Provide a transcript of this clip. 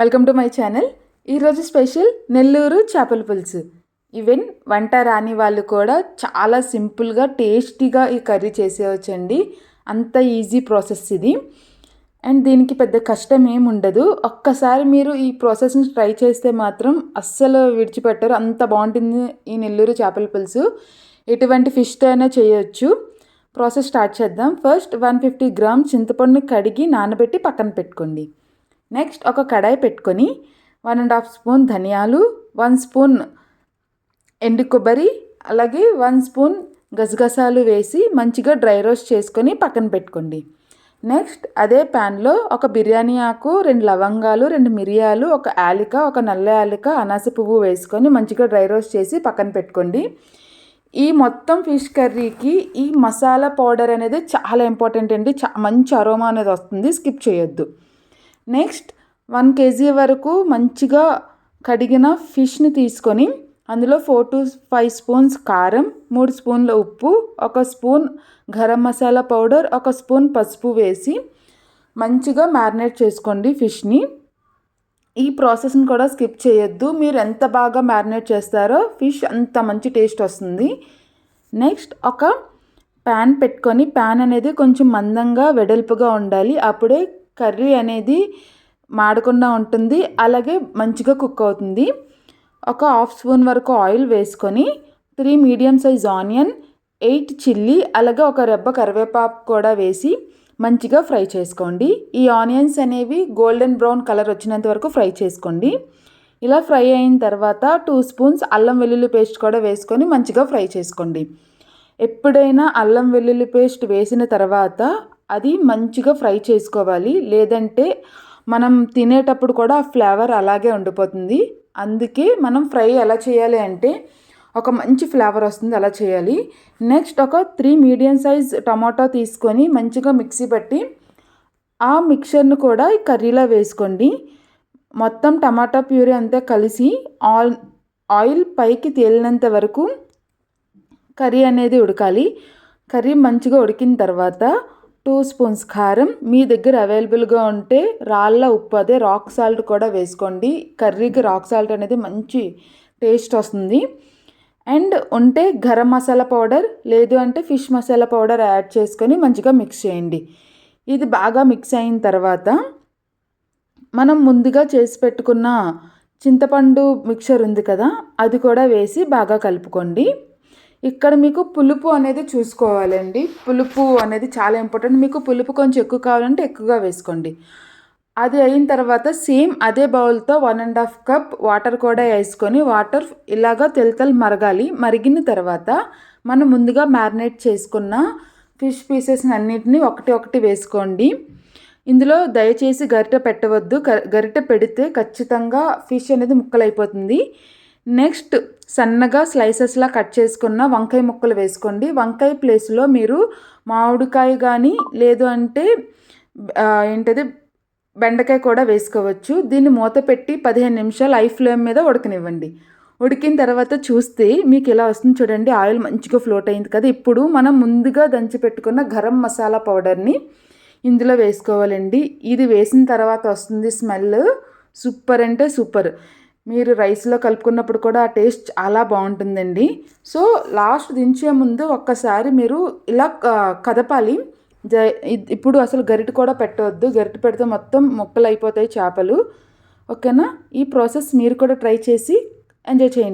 Welcome to my channel. ఈరోజు special Nellore చేపల పులుసు. ఈవెన్ వంట రాని వాళ్ళు కూడా చాలా సింపుల్గా టేస్టీగా ఈ కర్రీ చేసేవచ్చండి అంత ఈజీ ప్రాసెస్ ఇది. అండ్ దీనికి పెద్ద కష్టం ఏమి ఉండదు. ఒక్కసారి మీరు ఈ ప్రాసెస్ని ట్రై చేస్తే మాత్రం అస్సలు విడిచిపెట్టరు. అంత బాగుంటుంది ఈ నెల్లూరు చేపల పులుసు. ఎటువంటి ఫిష్తో అయినా చేయొచ్చు. ప్రాసెస్ స్టార్ట్ చేద్దాం. ఫస్ట్ వన్ ఫిఫ్టీ గ్రామ్ చింతపండుని కడిగి నానబెట్టి పక్కన పెట్టుకోండి. నెక్స్ట్ ఒక కడాయి పెట్టుకొని వన్ అండ్ హాఫ్ స్పూన్ ధనియాలు వన్ స్పూన్ ఎండు కొబ్బరి అలాగే వన్ స్పూన్ గసగసాలు వేసి మంచిగా డ్రై రోస్ట్ చేసుకొని పక్కన పెట్టుకోండి. నెక్స్ట్ అదే ప్యాన్లో ఒక బిర్యానీ ఆకు రెండు లవంగాలు రెండు మిరియాలు ఒక యాలిక ఒక నల్ల యాలిక అనాస పువ్వు వేసుకొని మంచిగా డ్రై రోస్ట్ చేసి పక్కన పెట్టుకోండి. ఈ మొత్తం ఫిష్ కర్రీకి ఈ మసాలా పౌడర్ అనేది చాలా ఇంపార్టెంట్ అండి. చా మంచి అరోమా అనేది వస్తుంది. స్కిప్ చేయొద్దు. నెక్స్ట్ వన్ కేజీ వరకు మంచిగా కడిగిన ఫిష్ని తీసుకొని అందులో ఫోర్ టు ఫైవ్ స్పూన్స్ కారం మూడు స్పూన్ల ఉప్పు ఒక స్పూన్ గరం మసాలా పౌడర్ ఒక స్పూన్ పసుపు వేసి మంచిగా మ్యారినేట్ చేసుకోండి ఫిష్ని. ఈ ప్రాసెస్ని కూడా స్కిప్ చేయొద్దు. మీరు ఎంత బాగా మ్యారినేట్ చేస్తారో ఫిష్ అంత మంచి టేస్ట్ వస్తుంది. నెక్స్ట్ ఒక ప్యాన్ పెట్టుకొని ప్యాన్ అనేది కొంచెం మందంగా వెడల్పుగా ఉండాలి. అప్పుడే కర్రీ అనేది మాడకుండా ఉంటుంది. అలాగే మంచిగా కుక్ అవుతుంది. ఒక హాఫ్ స్పూన్ వరకు ఆయిల్ వేసుకొని three medium size onion eight chilli అలాగే ఒక రెబ్బ కరివేపాకు కూడా వేసి మంచిగా ఫ్రై చేసుకోండి. ఈ ఆనియన్స్ అనేవి గోల్డెన్ బ్రౌన్ కలర్ వచ్చినంత వరకు ఫ్రై చేసుకోండి. ఇలా ఫ్రై అయిన తర్వాత టూ స్పూన్స్ అల్లం వెల్లుల్లి పేస్ట్ కూడా వేసుకొని మంచిగా ఫ్రై చేసుకోండి. ఎప్పుడైనా అల్లం వెల్లుల్లి పేస్ట్ వేసిన తర్వాత అది మంచిగా ఫ్రై చేసుకోవాలి. లేదంటే మనం తినేటప్పుడు కూడా ఆ ఫ్లేవర్ అలాగే ఉండిపోతుంది. అందుకే మనం ఫ్రై ఎలా చేయాలి అంటే ఒక మంచి ఫ్లేవర్ వస్తుంది అలా చేయాలి. నెక్స్ట్ ఒక త్రీ మీడియం సైజ్ టమాటో తీసుకొని మంచిగా మిక్సీ పట్టి ఆ మిక్చర్ను కూడా కర్రీలో వేసుకోండి. మొత్తం టమాటా ప్యూరీ అంతా కలిసి ఆల్ ఆయిల్ పైకి తేలినంత వరకు కర్రీ అనేది ఉడకాలి. కర్రీ మంచిగా ఉడికిన తర్వాత టూ స్పూన్స్ కారం. మీ దగ్గర అవైలబుల్గా ఉంటే రాళ్ళ ఉప్పు అదే రాక్ సాల్ట్ కూడా వేసుకోండి. కర్రీకి రాక్ సాల్ట్ అనేది మంచి టేస్ట్ వస్తుంది. అండ్ ఉంటే గరం మసాలా పౌడర్ లేదు అంటే ఫిష్ మసాలా పౌడర్ యాడ్ చేసుకొని మంచిగా మిక్స్ చేయండి. ఇది బాగా మిక్స్ అయిన తర్వాత మనం ముందుగా చేసి పెట్టుకున్న చింతపండు మిక్చర్ ఉంది కదా అది కూడా వేసి బాగా కలుపుకోండి. ఇక్కడ మీకు పులుపు అనేది చూసుకోవాలండి. పులుపు అనేది చాలా ఇంపార్టెంట్. మీకు పులుపు కొంచెం ఎక్కువ కావాలంటే ఎక్కువగా వేసుకోండి. అది అయిన తర్వాత సేమ్ అదే బౌల్తో one and half cup water కూడా వేసుకొని వాటర్ ఇలాగా తెలతలు మరగాలి. మరిగిన తర్వాత మనం ముందుగా మ్యారినేట్ చేసుకున్న ఫిష్ పీసెస్ని అన్నిటిని ఒకటి ఒకటి వేసుకోండి. ఇందులో దయచేసి గరిట పెట్టవద్దు. గరిట పెడితే ఖచ్చితంగా ఫిష్ అనేది ముక్కలైపోతుంది. నెక్స్ట్ సన్నగా స్లైసెస్లా కట్ చేసుకున్న వంకాయ ముక్కలు వేసుకోండి. వంకాయ ప్లేస్లో మీరు మామిడికాయ కానీ లేదు అంటే ఏంటది బెండకాయ కూడా వేసుకోవచ్చు. దీన్ని మూత పెట్టి పదిహేను నిమిషాలు ఐ ఫ్లేమ్ మీద ఉడకనివ్వండి. ఉడికిన తర్వాత చూస్తే మీకు ఇలా వస్తుంది చూడండి. ఆయిల్ మంచిగా ఫ్లోట్ అయింది కదా. ఇప్పుడు మనం ముందుగా దంచి పెట్టుకున్న గరం మసాలా పౌడర్ని ఇందులో వేసుకోవాలండి. ఇది వేసిన తర్వాత వస్తుంది స్మెల్ సూపర్ అంటే సూపర్. మీరు రైస్లో కలుపుకున్నప్పుడు కూడా ఆ టేస్ట్ చాలా బాగుంటుందండి. సో లాస్ట్ దించే ముందు ఒక్కసారి మీరు ఇలా కదపాలి. జ ఇప్పుడు అసలు గరిట కూడా పెట్టవద్దు గరిట పెడితే మొత్తం ముక్కలు అయిపోతాయి చేపలు. ఓకేనా? ఈ ప్రాసెస్ మీరు కూడా ట్రై చేసి ఎంజాయ్ చేయండి.